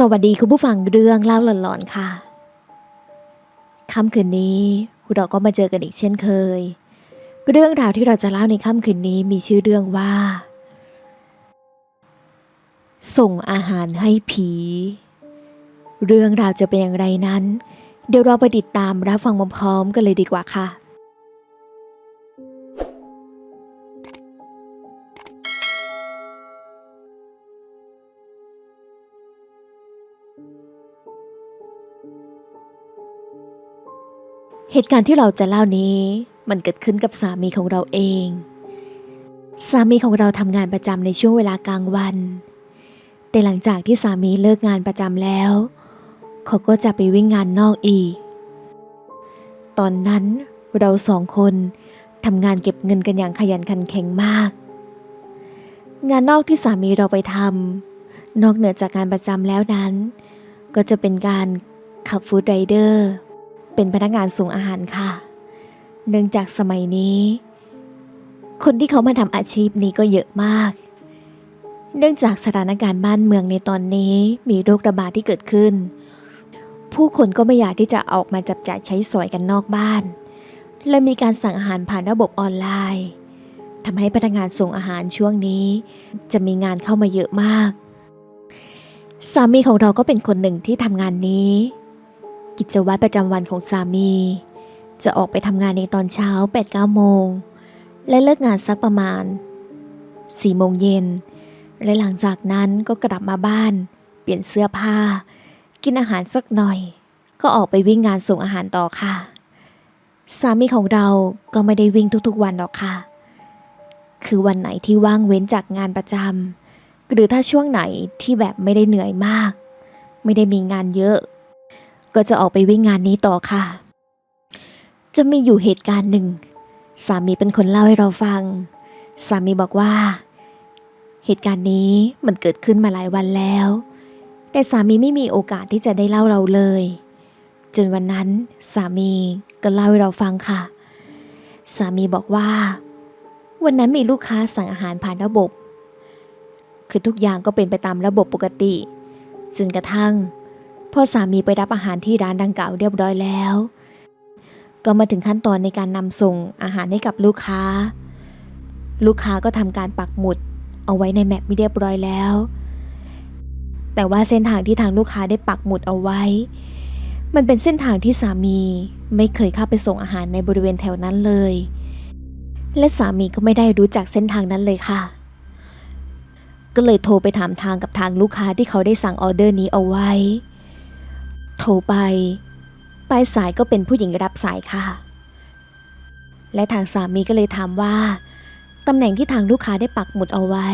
สวัสดีคุณผู้ฟังเรื่องเล่าหลอนๆค่ะ ค่ำคืนนี้คุณเราก็มาเจอกันอีกเช่นเคย เรื่องราวที่เราจะเล่าในค่ำคืนนี้มีชื่อเรื่องว่า ส่งอาหารให้ผี เรื่องราวจะเป็นอย่างไรนั้น เดี๋ยวเราไปติดตามรับฟังพร้อมๆกันเลยดีกว่าค่ะ เหตุการณ์ที่เราจะเล่านี้มันเกิดขึ้นกับสามีของเราเอง สามีของเราทำงานประจำในช่วงเวลากลางวัน แต่หลังจากที่สามีเลิกงานประจำแล้ว เขาก็จะไปวิ่งงานนอกอีก ตอนนั้นเราสองคนทำงานเก็บเงินกันอย่างขยันขันแข็งมาก งานนอกที่สามีเราไปทำนอกเหนือจากงานประจำแล้วนั้น ก็จะเป็นการขับฟู้ดไรเดอร์ เป็นพนักงานส่งอาหารค่ะ เนื่องจากสมัยนี้ คนที่เขามาทำอาชีพนี้ก็เยอะมาก เนื่องจากสถานการณ์บ้านเมืองในตอนนี้มีโรคระบาดที่เกิดขึ้น ผู้คนก็ไม่อยากที่จะออกมาจับจ่ายใช้สอยกันนอกบ้านเลยมีการสั่งอาหารผ่านระบบออนไลน์ทำให้พนักงานส่งอาหารช่วงนี้ จะมีงานเข้ามาเยอะมาก สามีของเราก็เป็นคนหนึ่งที่ทำงานนี้ กิจวัตรประจำวันของสามี จะออกไปทำงานในตอนเช้า 8-9 โมง และเลิกงานสักประมาณ 4 โมงเย็น และหลังจากนั้นก็กลับมาบ้าน เปลี่ยนเสื้อผ้า กินอาหารสักหน่อย ก็ออกไปวิ่งงานส่งอาหารต่อค่ะ สามีของเราก็ไม่ได้วิ่งทุกๆวันหรอกค่ะ คือวันไหนที่ว่างเว้นจากงานประจำหรือถ้าช่วงไหนที่แบบไม่ได้เหนื่อยมาก ไม่ได้มีงานเยอะ ก็จะออกไปวิ่งงานนี้ต่อค่ะ จะมีอยู่เหตุการณ์หนึ่ง สามีเป็นคนเล่าให้เราฟัง สามีบอกว่า เหตุการณ์นี้มันเกิดขึ้นมาหลายวันแล้ว แต่สามีไม่มีโอกาสที่จะได้เล่าเราเลย จนวันนั้นสามีก็เล่าให้เราฟังค่ะ สามีบอกว่า วันนั้นมีลูกค้าสั่งอาหารผ่านระบบ คือทุกอย่างก็เป็นไปตามระบบปกติจนกระทั่ง พอสามีไปรับอาหารที่ร้านดังกล่าวเรียบร้อยแล้ว ก็มาถึงขั้นตอนในการนำส่งอาหารให้กับลูกค้า ลูกค้าก็ทำการปักหมุดเอาไว้ในแมปม่เรียบร้อยแล้ว แต่ว่าเส้นทางที่ทางลูกค้าได้ปักหมุดเอาไว้ มันเป็นเส้นทางที่สามีไม่เคยเข้าไปส่งอาหารในบริเวณแถวนั้นเลย และสามีก็ไม่ได้รู้จักเส้นทางนั้นเลยค่ะ ก็เลยโทรไปถามทางกับทางลูกค้าที่เขาได้สั่งออเดอร์นี้เอาไว้ โทรไป ปลายสายก็เป็นผู้หญิงรับสายค่ะ และทางสามีก็เลยถามว่า ตำแหน่งที่ทางลูกค้าได้ปักหมุดเอาไว้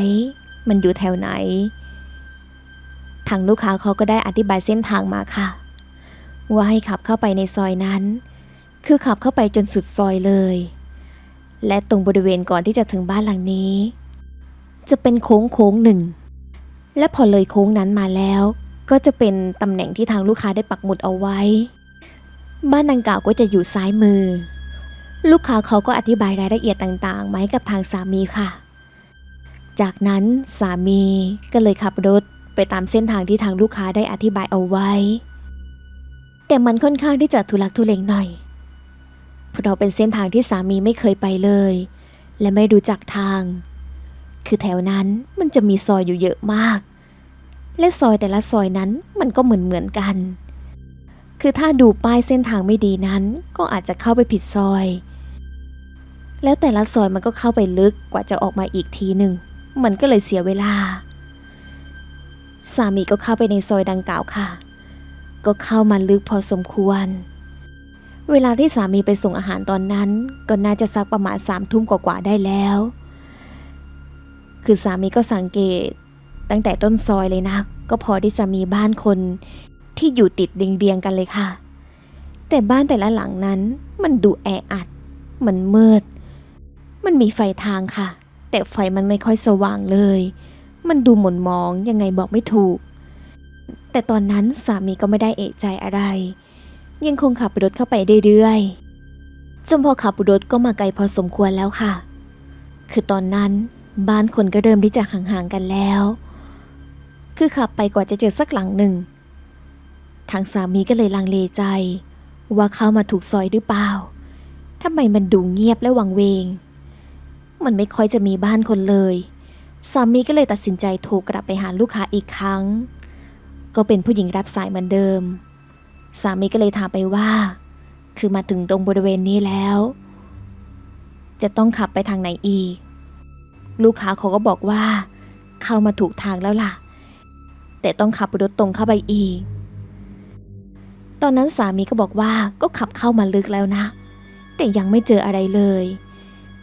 มันอยู่แถวไหน ทางลูกค้าเขาก็ได้อธิบายเส้นทางมาค่ะ ว่าให้ขับเข้าไปในซอยนั้น คือขับเข้าไปจนสุดซอยเลย และตรงบริเวณก่อนที่จะถึงบ้านหลังนี้ จะเป็นโค้งโค้งหนึ่งและพอเลยโค้งนั้นมาแล้ว ก็จะเป็นตำแหน่งที่ทางลูกค้าได้ปักหมุดเอาไว้ บ้านดังกล่าวก็จะอยู่ซ้ายมือ ลูกค้าเขาก็อธิบายรายละเอียดต่างๆมาให้กับทางสามีค่ะ จากนั้นสามีก็เลยขับรถไปตามเส้นทางที่ทางลูกค้าได้อธิบายเอาไว้ แต่มันค่อนข้างที่จะทุลักทุเลงหน่อย เพราะเป็นเส้นทางที่สามีไม่เคยไปเลย และไม่รู้จักทาง คือแถวนั้นมันจะมีซอยอยู่เยอะมาก และซอยแต่ละซอยนั้นมันก็เหมือนเหมือนๆกัน คือถ้าดูป้ายเส้นทางไม่ดีนั้น ก็อาจจะเข้าไปผิดซอย แล้วแต่ละซอยมันก็เข้าไปลึกกว่าจะออกมาอีกทีหนึ่ง มันก็เลยเสียเวลา สามีก็เข้าไปในซอยดังกล่าวค่ะ ก็เข้ามาลึกพอสมควร เวลาที่สามีไปส่งอาหารตอนนั้น ก็น่าจะสักประมาณสามทุ่มกว่าๆได้แล้ว คือสามีก็สังเกต ตั้งแต่ต้นซอยเลยนะ ก็พอที่จะมีบ้านคนที่อยู่ติดเรียงๆกันเลยค่ะ แต่บ้านแต่ละหลังนั้นมันดูแออัด มันมืด มันมีไฟทางค่ะ แต่ไฟมันไม่ค่อยสว่างเลย มันดูหม่นมองยังไงบอกไม่ถูก แต่ตอนนั้นสามีก็ไม่ได้เอะใจอะไร ยังคงขับรถเข้าไปเรื่อยๆจนพอขับรถก็มาไกลพอสมควรแล้วค่ะ คือตอนนั้นบ้านคนก็เริ่มที่จะห่างๆกันแล้ว คือขับไปกว่าจะเจอสักหลังหนึ่ง ทางสามีก็เลยลังเลใจ ว่าเข้ามาถูกซอยหรือเปล่าทำไมมันดูเงียบและวังเวง มันไม่ค่อยจะมีบ้านคนเลย สามีก็เลยตัดสินใจโทรกลับไปหาลูกค้าอีกครั้ง ก็เป็นผู้หญิงรับสายเหมือนเดิม สามีก็เลยถามไปว่า คือมาถึงตรงบริเวณนี้แล้ว จะต้องขับไปทางไหนอีก ลูกค้าเขาก็บอกว่า เข้ามาถูกทางแล้วล่ะ แต่ต้องขับรถตรงเข้าไปอีก ตอนนั้นสามีก็บอกว่าก็ขับเข้ามาลึกแล้วนะ แต่ยังไม่เจออะไรเลย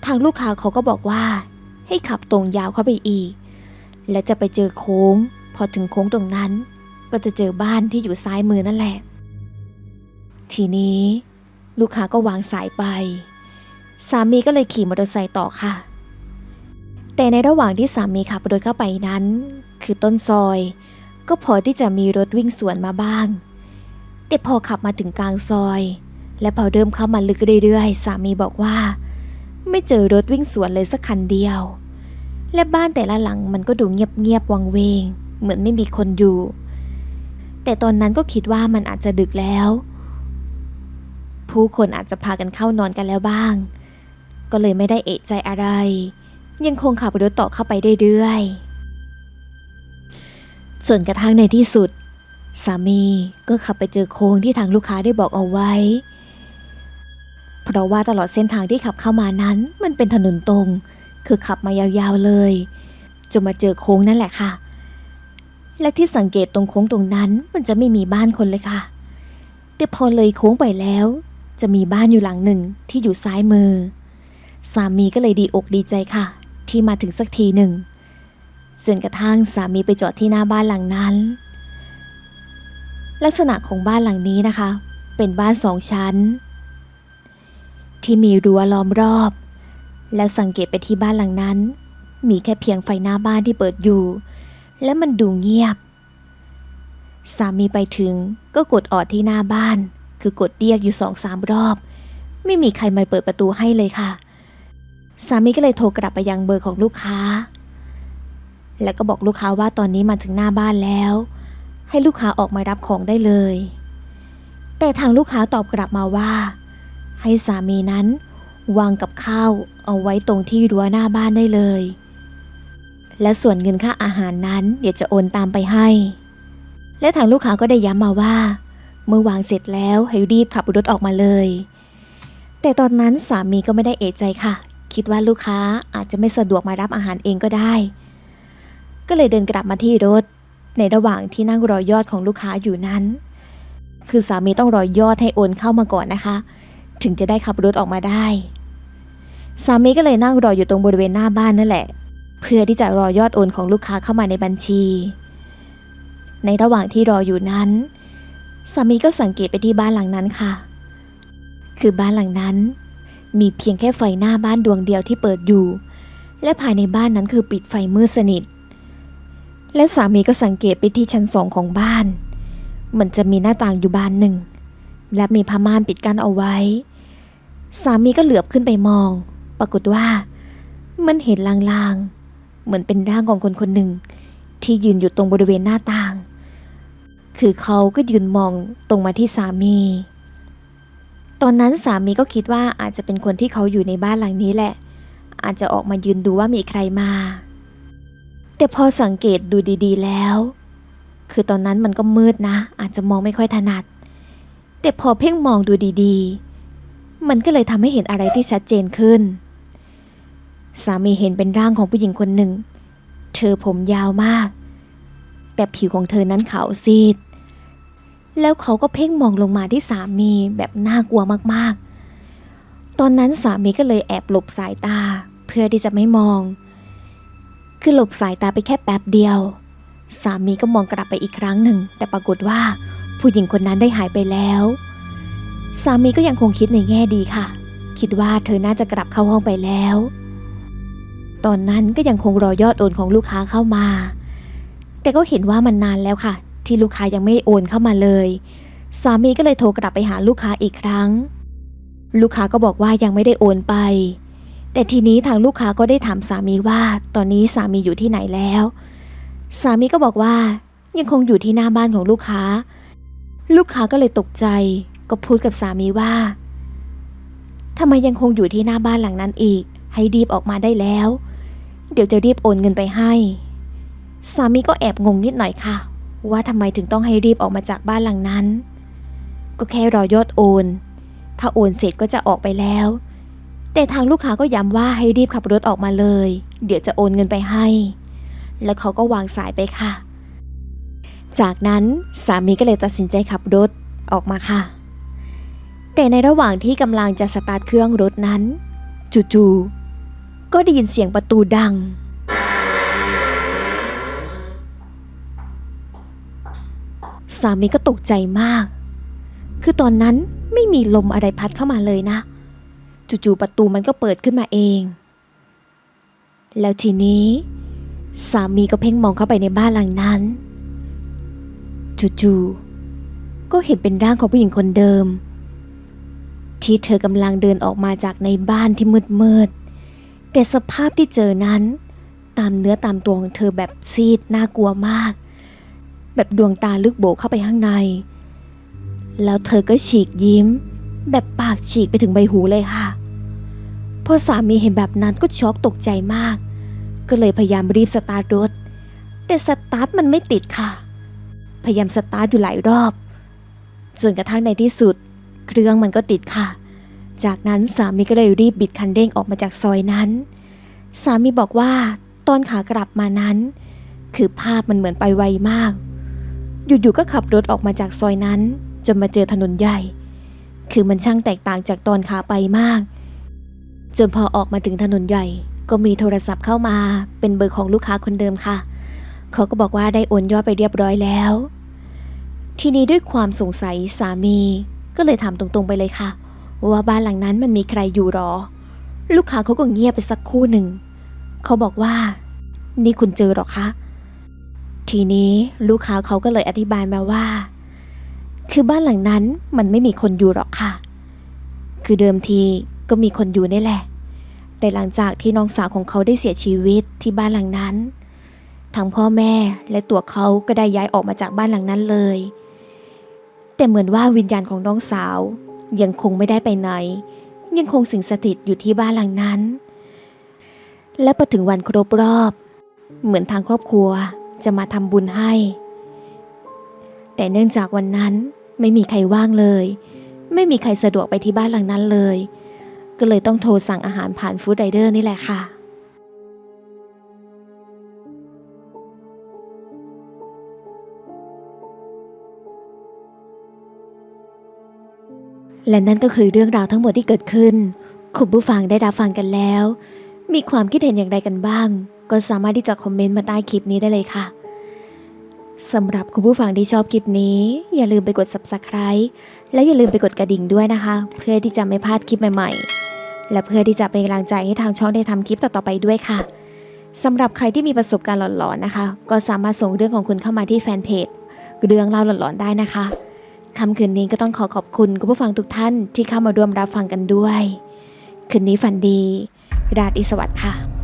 ทางลูกค้าเขาก็บอกว่า ให้ขับตรงยาวเข้าไปอีก และจะไปเจอโค้ง พอถึงโค้งตรงนั้น ก็จะเจอบ้านที่อยู่ซ้ายมือนั่นแหละ ทีนี้ ลูกค้าก็วางสายไป สามีก็เลยขี่มอเตอร์ไซค์ต่อค่ะแต่ในระหว่างที่สามีขับรถเข้าไปนั้น คือต้นซอย ก็พอที่จะมีรถวิ่งสวนมาบ้าง แต่พอขับมาถึงกลางซอย และพอเริ่มเข้ามาลึกเรื่อยๆ สามีบอกว่า ไม่เจอรถวิ่งสวนเลยสักคันเดียว และบ้านแต่ละหลังมันก็ดูเงียบๆวังเวง เหมือนไม่มีคนอยู่ แต่ตอนนั้นก็คิดว่ามันอาจจะดึกแล้ว ผู้คนอาจจะพากันเข้านอนกันแล้วบ้าง ก็เลยไม่ได้เอะใจอะไร ยังคงขับรถต่อเข้าไปเรื่อยๆ จนกระทั่งในที่สุด สามีก็ขับไปเจอโค้งที่ทางลูกค้าได้บอกเอาไว้ เพราะว่าตลอดเส้นทางที่ขับเข้ามานั้น มันเป็นถนนตรง คือขับมายาวๆเลย จนมาเจอโค้งนั่นแหละค่ะ และที่สังเกตตรงโค้งตรงนั้นมันจะไม่มีบ้านคนเลยค่ะแต่พอเลยโค้งไปแล้ว จะมีบ้านอยู่หลังหนึ่งที่อยู่ซ้ายมือ สามีก็เลยดีอกดีใจค่ะ ที่มาถึงสักทีหนึ่ง จนกระทั่งสามีไปจอดที่หน้าบ้านหลังนั้น ลักษณะของบ้านหลังนี้นะคะ เป็นบ้านสองชั้น ที่มีรั้วล้อมรอบ และสังเกตไปที่บ้านหลังนั้น มีแค่เพียงไฟหน้าบ้านที่เปิดอยู่ และมันดูเงียบ สามีไปถึงก็กดออดที่หน้าบ้าน คือกดเรียกอยู่สองสามรอบ ไม่มีใครมาเปิดประตูให้เลยค่ะ สามีก็เลยโทรกลับไปยังเบอร์ของลูกค้า แล้วก็บอกลูกค้าว่าตอนนี้มาถึงหน้าบ้านแล้ว ให้ลูกค้าออกมารับของได้เลย แต่ทางลูกค้าตอบกลับมาว่า ให้สามีนั้น วางกับข้าวเอาไว้ตรงที่รั้วหน้าบ้านได้เลย และส่วนเงินค่าอาหารนั้นเดี๋ยวจะโอนตามไปให้ และทางลูกค้าก็ได้ย้ำมาว่า เมื่อวางเสร็จแล้วให้รีบขับรถออกมาเลย แต่ตอนนั้นสามีก็ไม่ได้เอะใจค่ะ คิดว่าลูกค้าอาจจะไม่สะดวกมารับอาหารเองก็ได้ ก็เลยเดินกลับมาที่รถ ในระหว่างที่นั่งรอยอดของลูกค้าอยู่นั้น คือสามีต้องรอยอดให้โอนเข้ามาก่อนนะคะ ถึงจะได้ขับรถออกมาได้ สามีก็เลยนั่งรออยู่ตรงบริเวณหน้าบ้านนั่นแหละ เพื่อที่จะรอยอดโอนของลูกค้าเข้ามาในบัญชี ในระหว่างที่รออยู่นั้นสามีก็สังเกตไปที่บ้านหลังนั้นค่ะ คือบ้านหลังนั้น มีเพียงแค่ไฟหน้าบ้านดวงเดียวที่เปิดอยู่ และภายในบ้านนั้นคือปิดไฟมืดสนิท และสามีก็สังเกตไปที่ชั้นสองของบ้าน เหมันจะมีหน้าต่างอยู่บานหนึ่ง และมีผ้าม่านปิดกั้นเอาไว้ สามีก็เหลือบขึ้นไปมอง ปรากฏว่า มันเห็นลางๆ เหมือนเป็นร่างของคนคนหนึ่ง ที่ยืนอยู่ตรงบริเวณหน้าต่าง คือเขาก็ยืนมองตรงมาที่สามี ตอนนั้นสามีก็คิดว่าอาจจะเป็นคนที่เขาอยู่ในบ้านหลังนี้แหละ อาจจะออกมายืนดูว่ามีใครมา แต่พอสังเกตดูดีๆแล้ว คือตอนนั้นมันก็มืดนะ อาจจะมองไม่ค่อยถนัด แต่พอเพ่งมองดูดีๆ มันก็เลยทำให้เห็นอะไรที่ชัดเจนขึ้น สามีเห็นเป็นร่างของผู้หญิงคนหนึ่ง เธอผมยาวมาก แต่ผิวของเธอนั้นขาวซีด แล้วเขาก็เพ่งมองลงมาที่สามีแบบน่ากลัวมากๆ ตอนนั้นสามีก็เลยแอบหลบสายตา เพื่อที่จะไม่มอง คือหลบสายตาไปแค่แป๊บเดียว สามีก็มองกลับไปอีกครั้งหนึ่ง แต่ปรากฏว่า ผู้หญิงคนนั้นได้หายไปแล้ว สามีก็ยังคงคิดในแง่ดีค่ะ คิดว่าเธอน่าจะกลับเข้าห้องไปแล้ว ตอนนั้นก็ยังคงรอยอดโอนของลูกค้าเข้ามา แต่ก็เห็นว่ามันนานแล้วค่ะ ที่ลูกค้ายังไม่โอนเข้ามาเลย สามีก็เลยโทรกลับไปหาลูกค้าอีกครั้ง ลูกค้าก็บอกว่ายังไม่ได้โอนไป แต่ทีนี้ทางลูกค้าก็ได้ถามสามีว่า ตอนนี้สามีอยู่ที่ไหนแล้ว สามีก็บอกว่า ยังคงอยู่ที่หน้าบ้านของลูกค้า ลูกค้าก็เลยตกใจ ก็พูดกับสามีว่าทำไมยังคงอยู่ที่หน้าบ้านหลังนั้นอีก ให้รีบออกมาได้แล้ว เดี๋ยวจะรีบโอนเงินไปให้ สามีก็แอบงงนิดหน่อยค่ะ ว่าทำไมถึงต้องให้รีบออกมาจากบ้านหลังนั้น ก็แค่รอยอดโอน ถ้าโอนเสร็จก็จะออกไปแล้ว แต่ทางลูกค้าก็ย้ำว่าให้รีบขับรถออกมาเลย เดี๋ยวจะโอนเงินไปให้ แล้วเขาก็วางสายไปค่ะ จากนั้นสามีก็เลยตัดสินใจขับรถออกมาค่ะ แต่ในระหว่างที่กำลังจะสตาร์ทเครื่องรถนั้น จู่ๆก็ได้ยินเสียงประตูดัง สามีก็ตกใจมาก คือตอนนั้นไม่มีลมอะไรพัดเข้ามาเลยนะ จู่ๆประตูมันก็เปิดขึ้นมาเอง แล้วทีนี้ สามีก็เพ่งมองเข้าไปในบ้านหลังนั้นจู่ๆก็เห็นเป็นร่างของผู้หญิงคนเดิม ที่เธอกำลังเดินออกมาจากในบ้านที่มืดๆแต่สภาพที่เจอนั้น ตามเนื้อตามตัวของเธอแบบซีดน่ากลัวมาก แบบดวงตาลึกโบเข้าไปข้างใน แล้วเธอก็ฉีกยิ้ม แบบปากฉีกไปถึงใบหูเลยค่ะ อสามีเห็นแบบนั้นก็ช็อกตกใจมาก ก็เลยพยายามรีบสตาร์ทรถ แต่สตาร์ทมันไม่ติดค่ะ พยายามสตาร์ทอยู่หลายรอบ จนกระทั่งในที่สุด เครื่องมันก็ติดค่ะ จากนั้นสามีก็เลยรีบบิดคันเร่งออกมาจากซอยนั้น สามีบอกว่าตอนขากลับมานั้น คือภาพมันเหมือนไปไวมาก อยู่ๆก็ขับรถออกมาจากซอยนั้น จนมาเจอถนนใหญ่ คือมันช่างแตกต่างจากตอนขาไปมาก จนพอออกมาถึงถนนใหญ่ ก็มีโทรศัพท์เข้ามา เป็นเบอร์ของลูกค้าคนเดิมค่ะ เขาก็บอกว่าได้โอนยอดไปเรียบร้อยแล้ว ทีนี้ด้วยความสงสัยสามี ก็เลยถามตรงๆไปเลยค่ะ ว่าบ้านหลังนั้นมันมีใครอยู่หรอ ลูกค้าเขาก็เงียบไปสักคู่หนึ่ง เขาบอกว่า นี่คุณเจอหรอคะทีนี้ลูกค้าเขาก็เลยอธิบายมาว่า คือบ้านหลังนั้นมันไม่มีคนอยู่หรอกค่ะ คือเดิมที ก็มีคนอยู่นี่แหละ แต่หลังจากที่น้องสาวของเขาได้เสียชีวิตที่บ้านหลังนั้น ทั้งพ่อแม่และตัวเขาก็ได้ย้ายออกมาจากบ้านหลังนั้นเลย แต่เหมือนว่าวิญญาณของน้องสาว ยังคงไม่ได้ไปไหน ยังคงสิงสถิตอยู่ที่บ้านหลังนั้น และพอถึงวันครบรอบ เหมือนทางครอบครัวจะมาทำบุญให้ แต่เนื่องจากวันนั้นไม่มีใครว่างเลย ไม่มีใครสะดวกไปที่บ้านหลังนั้นเลย ก็เลยต้องโทรสั่งอาหารผ่านฟู้ดไรเดอร์นี่แหละค่ะ และนั่นก็คือเรื่องราวทั้งหมดที่เกิดขึ้น คุณผู้ฟังได้รับฟังกันแล้ว มีความคิดเห็นอย่างไรกันบ้าง ก็สามารถที่จะคอมเมนต์มาใต้คลิปนี้ได้เลยค่ะสำหรับคุณผู้ฟังที่ชอบคลิปนี้ อย่าลืมไปกด subscribe และอย่าลืมไปกดกระดิ่งด้วยนะคะ เพื่อที่จะไม่พลาดคลิปใหม่ๆ และเพื่อที่จะเป็นกำลังใจให้ทางช่องได้ทำคลิปต่อๆไปด้วยค่ะสำหรับใครที่มีประสบการณ์หลอนๆนะคะ ก็สามารถส่งเรื่องของคุณเข้ามาที่แฟนเพจเรื่องเล่าหลอนๆได้นะคะคำคืนนี้ก็ต้องขอขอบคุณคุณผู้ฟังทุกท่านที่เข้ามาร่วมรับฟังกันด้วย คืนนี้ฝันดี ราตรีสวัสดิ์ค่ะ